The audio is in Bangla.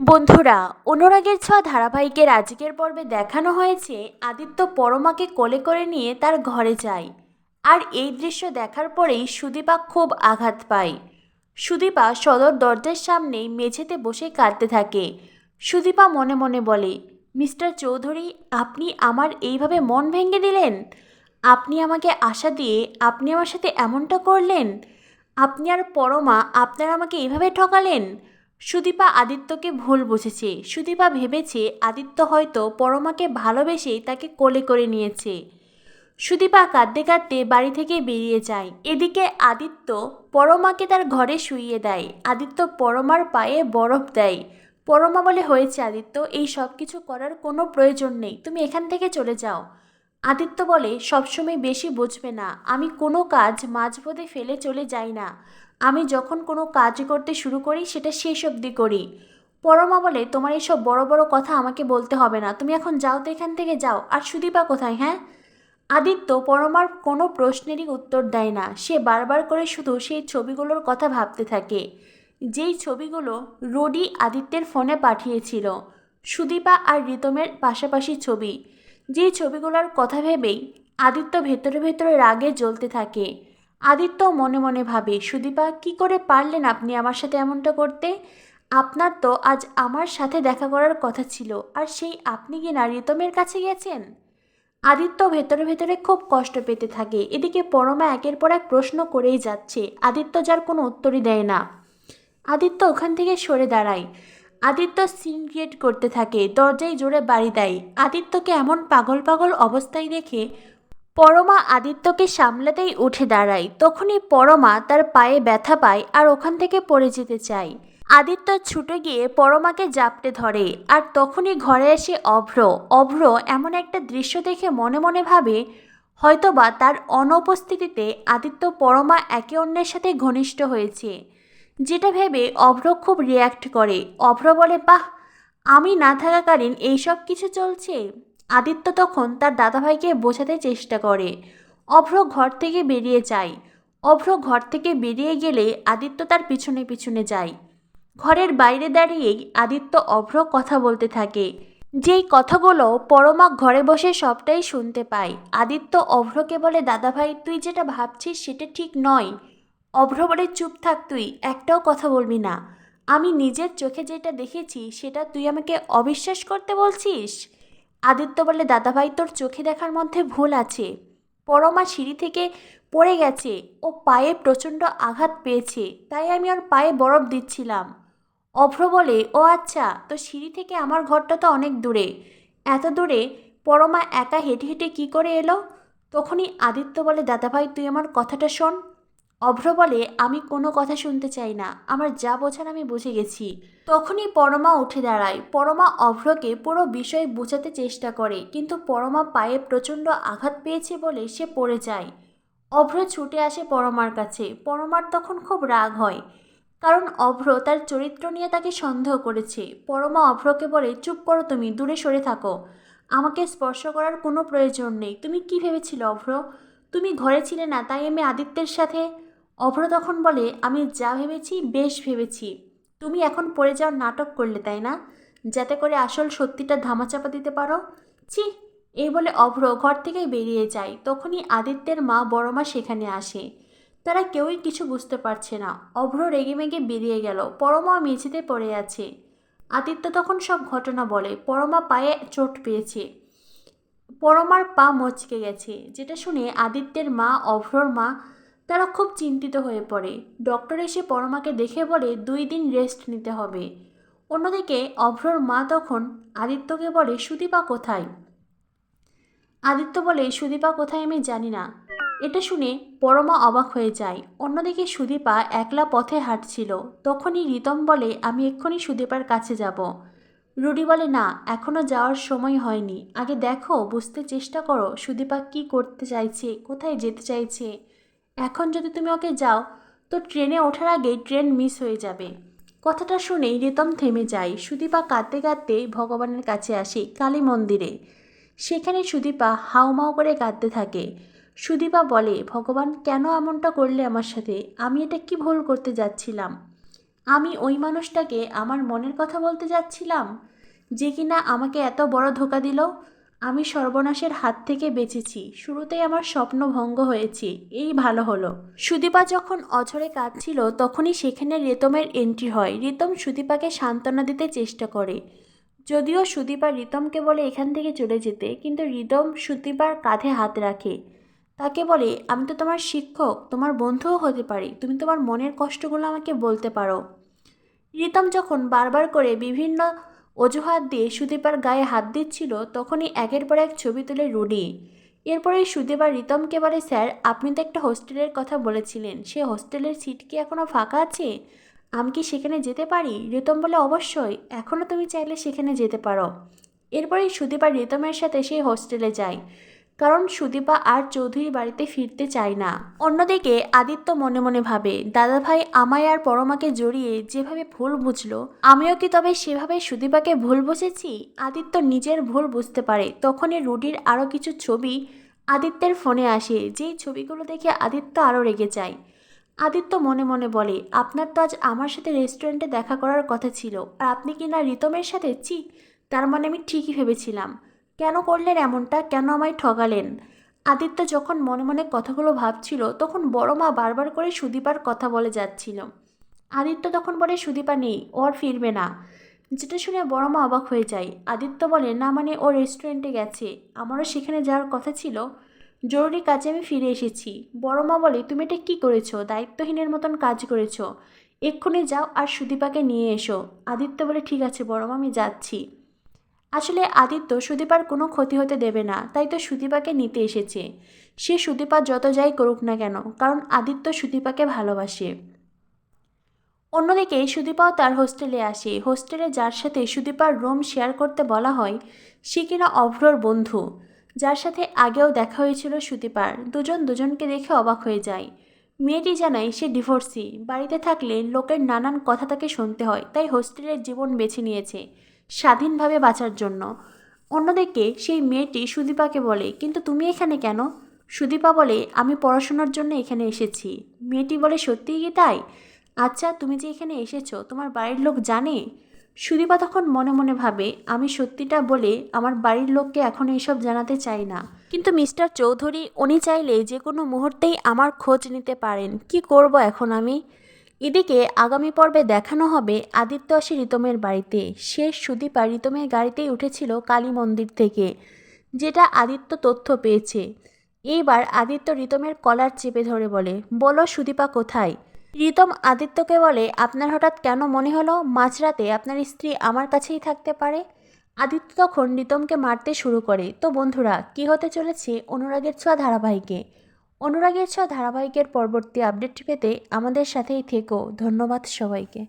বন্ধুরা, অনুরাগের ছোঁয়া ধারাবাহিকের আজকের পর্বে দেখানো হয়েছে আদিত্য পরমাকে কোলে করে নিয়ে তার ঘরে যায়। আর এই দৃশ্য দেখার পরেই সুদীপা খুব আঘাত পায়। সুদীপা সদর দরজার সামনেই মেঝেতে বসে কাঁদতে থাকে। সুদীপা মনে মনে বলে, মিস্টার চৌধুরী, আপনি আমার এইভাবে মন ভেঙে দিলেন? আপনি আমাকে আশা দিয়ে আপনি আমার সাথে এমনটা করলেন? আপনি আর পরমা আপনারা আমাকে এইভাবে ঠকালেন? সুদীপা আদিত্যকে ভুল বুঝেছে। সুদীপা ভেবেছে আদিত্য হয়তো পরমাকে ভালোবেসেই তাকে কোলে করে নিয়েছে। সুদীপা কাঁদতে কাঁদতে বাড়ি থেকে বেরিয়ে যায়। এদিকে আদিত্য পরমাকে তার ঘরে শুইয়ে দেয়। আদিত্য পরমার পায়ে বরফ দেয়। পরমা বলে, হয়েছে আদিত্য, এই সব কিছু করার কোনো প্রয়োজন নেই। তুমি এখান থেকে চলে যাও। আদিত্য বলে, সবসময় বেশি বুঝবে না। আমি কোনো কাজ মাঝপথে ফেলে চলে যাই না। আমি যখন কোনো কাজ করতে শুরু করি, সেটা শেষ অবধি করি। পরমা বলে, তোমার এইসব বড় বড় কথা আমাকে বলতে হবে না। তুমি এখন যাও তো এখান থেকে যাও। আর সুদীপা কোথায় হ্যাঁ? আদিত্য পরমার কোনো প্রশ্নেরই উত্তর দেয় না। সে বারবার করে শুধু সেই ছবিগুলোর কথা ভাবতে থাকে। যেই ছবিগুলো রোডি আদিত্যের ফোনে পাঠিয়েছিল, সুদীপা আর রিতমের পাশাপাশি ছবি। যেই ছবিগুলোর কথা ভেবেই আদিত্য ভেতরে ভেতরে রাগে জ্বলতে থাকে। আদিত্য মনে মনে ভাবে, সুদীপা, কি করে পারলেন আপনি আমার সাথে এমনটা করতে? আপনার তো আজ আমার সাথে দেখা করার কথা ছিল, আর সেই আপনি কি না রিতমের কাছে গেছেন? আদিত্য ভেতরে ভেতরে খুব কষ্ট পেতে থাকে। এদিকে পরমা একের পর এক প্রশ্ন করেই যাচ্ছে, আদিত্য যার কোনো উত্তরই দেয় না। আদিত্য ওখান থেকে সরে দাঁড়ায়। আদিত্য সিন ক্রিয়েট করতে থাকে, দরজায় জোরে বাড়ি দেয়। আদিত্যকে এমন পাগল পাগল অবস্থায় দেখে পরমা আদিত্যকে সামলাতেই উঠে দাঁড়ায়। তখনই পরমা তার পায়ে ব্যথা পায় আর ওখান থেকে পড়ে যেতে চায়। আদিত্য ছুটে গিয়ে পরমাকে জাপটে ধরে আর তখনই ঘরে এসে অভ্র। অভ্র এমন একটা দৃশ্য দেখে মনে মনে ভাবে, হয়তোবা তার অনুপস্থিতিতে আদিত্য পরমা একে অন্যের সাথে ঘনিষ্ঠ হয়েছে। যেটা ভেবে অভ্র খুব রিয়্যাক্ট করে। অভ্র বলে, বাহ! আমি না থাকাকালীন এইসব কিছু চলছে? আদিত্য তখন তার দাদাভাইকে বোঝাতে চেষ্টা করে। অভ্র ঘর থেকে বেরিয়ে যায়। অভ্র ঘর থেকে বেরিয়ে গেলে আদিত্য তার পিছনে পিছনে যায়। ঘরের বাইরে দাঁড়িয়েই আদিত্য অভ্র কথা বলতে থাকে। যেই কথাগুলো পরমা ঘরে বসে সবটাই শুনতে পায়। আদিত্য অভ্রকে বলে, দাদাভাই, তুই যেটা ভাবছিস সেটা ঠিক নয় অভ্র বলে, চুপ থাক তুই, একটাও কথা বলবি না। আমি নিজের চোখে যেটা দেখেছি সেটা তুই আমাকে অবিশ্বাস করতে বলছিস? আদিত্য বলে দাদাভাই, তোর চোখে দেখার মধ্যে ভুল আছে। পরমা সিঁড়ি থেকে পড়ে গেছে ও পায়ে প্রচণ্ড আঘাত পেয়েছে, তাই আমি ওর পায়ে বরফ দিচ্ছিলাম। অভ্র বলে, ও আচ্ছা তো সিঁড়ি থেকে আমার ঘরটা তো অনেক দূরে। এত দূরে পরমা একা হেঁটে হেঁটে কী করে এলো? তখনই আদিত্য বলে, দাদাভাই, তুই আমার কথাটা শোন। অভ্র বলে, আমি কোনো কথা শুনতে চাই না। আমার যা বোঝার আমি বুঝে গেছি। তখনই পরমা উঠে দাঁড়ায়। পরমা অভ্রকে পুরো বিষয় বোঝাতে চেষ্টা করে, কিন্তু পরমা পায়ে প্রচণ্ড আঘাত পেয়েছে বলে সে পড়ে যায়। অভ্র ছুটে আসে পরমার কাছে। পরমার তখন খুব রাগ হয়, কারণ অভ্র তার চরিত্র নিয়ে তাকে সন্দেহ করেছে। পরমা অভ্রকে বলে, চুপ করো তুমি, দূরে সরে থাকো। আমাকে স্পর্শ করার কোনো প্রয়োজন নেই। তুমি কি ভেবেছিলে অভ্র? তুমি ঘরে ছিলে না, তাই আমি আদিত্যের সাথে অভ্র তখন বলে, আমি যা ভেবেছি বেশ ভেবেছি। তুমি এখন পড়ে যাওয়ার নাটক করলে, তাই না? যাতে করে আসল সত্যিটা ধামাচাপা দিতে পারো। ছি এই বলে অভ্র ঘর থেকেই বেরিয়ে যায়। তখনই আদিত্যের মা বড় মা সেখানে আসে। তারা কেউই কিছু বুঝতে পারছে না। অভ্র রেগে মেগে বেরিয়ে গেল। পরমা মেঝেতে পড়ে আছে। আদিত্য তখন সব ঘটনা বলে। পরমা পায়ে চোট পেয়েছে। পরমার পা মচকে গেছে। যেটা শুনে আদিত্যের মা, অভ্রর মা তারা খুব চিন্তিত হয়ে পড়ে। ডক্টর এসে পরমাকে দেখে বলে, দুই দিন রেস্ট নিতে হবে। অন্যদিকে অভ্রর মা তখন আদিত্যকে বলে, সুদীপা কোথায়? আদিত্য বলে, সুদীপা কোথায় আমি জানি না। এটা শুনে পরমা অবাক হয়ে যায়। অন্যদিকে সুদীপা একলা পথে হাঁটছিল। তখনই রিতম বলে, আমি এক্ষুনি সুদীপার কাছে যাব। রুডি বলে, না এখনও যাওয়ার সময় হয়নি। আগে দেখো, বুঝতে চেষ্টা করো সুদীপা কি করতে চাইছে, কোথায় যেতে চাইছে? এখন যদি তুমি ওকে যাও, তো ট্রেনে ওঠার আগেই ট্রেন মিস হয়ে যাবে। কথাটা শুনেই রিতম থেমে যায়। সুদীপা কাঁদতে কাঁদতে ভগবানের কাছে আসে কালী মন্দিরে। সেখানে সুদীপা হাউমাউ করে কাঁদতে থাকে। সুদীপা বলে, ভগবান, কেন এমনটা করলে আমার সাথে? আমি এটা কি ভুল করতে যাচ্ছিলাম? আমি ওই মানুষটাকে আমার মনের কথা বলতে যাচ্ছিলাম? যে কিনা আমাকে এত বড় ধোকা দিল? আমি সর্বনাশের হাত থেকে বেঁচেছি, শুরুতেই আমার স্বপ্ন ভঙ্গ হয়েছে, এই ভালো হলো। সুদীপা যখন অঝরে কাঁদছিল, তখনই সেখানে রিতমের এন্ট্রি হয়। রিতম সুদীপাকে সান্ত্বনা দিতে চেষ্টা করে। যদিও সুদীপা রিতমকে বলে এখান থেকে চলে যেতে, কিন্তু রিতম সুদীপার কাঁধে হাত রাখে। তাকে বলে, আমি তো তোমার শিক্ষক, তোমার বন্ধুও হতে পারি, তুমি তোমার মনের কষ্টগুলো আমাকে বলতে পারো। রিতম যখন বারবার করে বিভিন্ন অজুহাত দিয়ে সুদীপার গায়ে হাত দিচ্ছিল তখনই একের পর এক ছবি তুলে রুডি এরপরে সুদীপার রিতমকে বলে স্যার? আপনি তো একটা হোস্টেলের কথা বলেছিলেন। সে হোস্টেলের সিট কি এখনও ফাঁকা আছে? আমি কি সেখানে যেতে পারি? রিতম বলে, অবশ্যই। এখনও তুমি চাইলে সেখানে যেতে পারো। এরপরে সুদীপা রিতমের সাথে সেই হোস্টেলে যায়। কারণ সুদীপা আর চৌধুরীর বাড়িতে ফিরতে চায় না। অন্যদিকে আদিত্য মনে মনে ভাবে, দাদাভাই আমায় আর পরমাকে জড়িয়ে যেভাবে ভুল বুঝলো, আমিও কি তবে সেভাবে সুদীপাকে ভুল বুঝেছি? আদিত্য নিজের ভুল বুঝতে পারে। তখনই রুডির আরও কিছু ছবি আদিত্যের ফোনে আসে, যেই ছবিগুলো দেখে আদিত্য আরও রেগে যায়। আদিত্য মনে মনে বলে, আপনার তো আজ আমার সাথে রেস্টুরেন্টে দেখা করার কথা ছিল, আর আপনি কি না রিতমের সাথে? চি তার মানে আমি ঠিকই ভেবেছিলাম। কেন করলেন এমনটা? কেন আমায় ঠগালেন? আদিত্য যখন মনে মনে কথাগুলো ভাবছিল, তখন বড় মা বারবার করে সুদীপার কথা বলে যাচ্ছিল। আদিত্য তখন বলে, সুদীপা নেই, ও আর ফিরবে না। যেটা শুনে বড় মা অবাক হয়ে যায়। আদিত্য বলে, না মানে ও রেস্টুরেন্টে গেছে, আমারও সেখানে যাওয়ার কথা ছিল। জরুরি কাজে আমি ফিরে এসেছি। বড় মা বলে, তুমি এটা কী করেছ? দায়িত্বহীনের মতন কাজ করেছ। এক্ষুনি যাও আর সুদীপাকে নিয়ে এসো। আদিত্য বলে, ঠিক আছে বড় মা, আমি যাচ্ছি। আসলে আদিত্য সুদীপার কোনো ক্ষতি হতে দেবে না, তাই তো সুদীপাকে নিতে এসেছে। সে সুদীপা যত যাই করুক না কেন, কারণ আদিত্য সুদীপাকে ভালোবাসে। অন্যদিকে সুদীপাও তার হোস্টেলে আসে। হোস্টেলে যার সাথে সুদীপার রুম শেয়ার করতে বলা হয়, সে কিনা অভ্রর বন্ধু। যার সাথে আগেও দেখা হয়েছিল সুদীপার, দুজন দুজনকে দেখে অবাক হয়ে যায়। মেয়েটি জানায়, সে ডিভোর্সি। বাড়িতে থাকলে লোকের নানান কথা তাকে শুনতে হয়, তাই হোস্টেলের জীবন বেছে নিয়েছে। স্বাধীনভাবে বাঁচার জন্য। অন্যদিকে সেই মেয়েটি সুদীপাকে বলে, কিন্তু তুমি এখানে কেন? সুদীপা বলে, আমি পড়াশোনার জন্য এখানে এসেছি। মেয়েটি বলে, সত্যিই কি তাই? আচ্ছা তুমি যে এখানে এসেছ, তোমার বাড়ির লোক জানে? সুদীপা তখন মনে মনে ভাবে, আমি সত্যিটা বলে আমার বাড়ির লোককে এখন এইসব জানাতে চাই না। কিন্তু মিস্টার চৌধুরী, উনি চাইলে যে কোনো মুহূর্তেই আমার খোঁজ নিতে পারেন। কি করব এখন আমি? এদিকে আগামী পর্বে দেখানো হবে আদিত্য আসে রিতমের বাড়িতে। শেষ সুদীপা রিতমের গাড়িতেই উঠেছিল কালী মন্দির থেকে, যেটা আদিত্য তথ্য পেয়েছে। এইবার আদিত্য রিতমের কলার চেপে ধরে বলে, বলো সুদীপা কোথায়? রিতম আদিত্যকে বলে, আপনার হঠাৎ কেন মনে হলো মাঝরাতে আপনার স্ত্রী আমার কাছেই থাকতে পারে? আদিত্য তখন রিতমকে মারতে শুরু করে, তো বন্ধুরা, কি হতে চলেছে অনুরাগের ছোঁয়া ধারাবাহিকে? অনুরাগের ছ ধারাবাহিকের পরবর্তী আপডেটটি পেতে আমাদের সাথেই থেকো। ধন্যবাদ সবাইকে।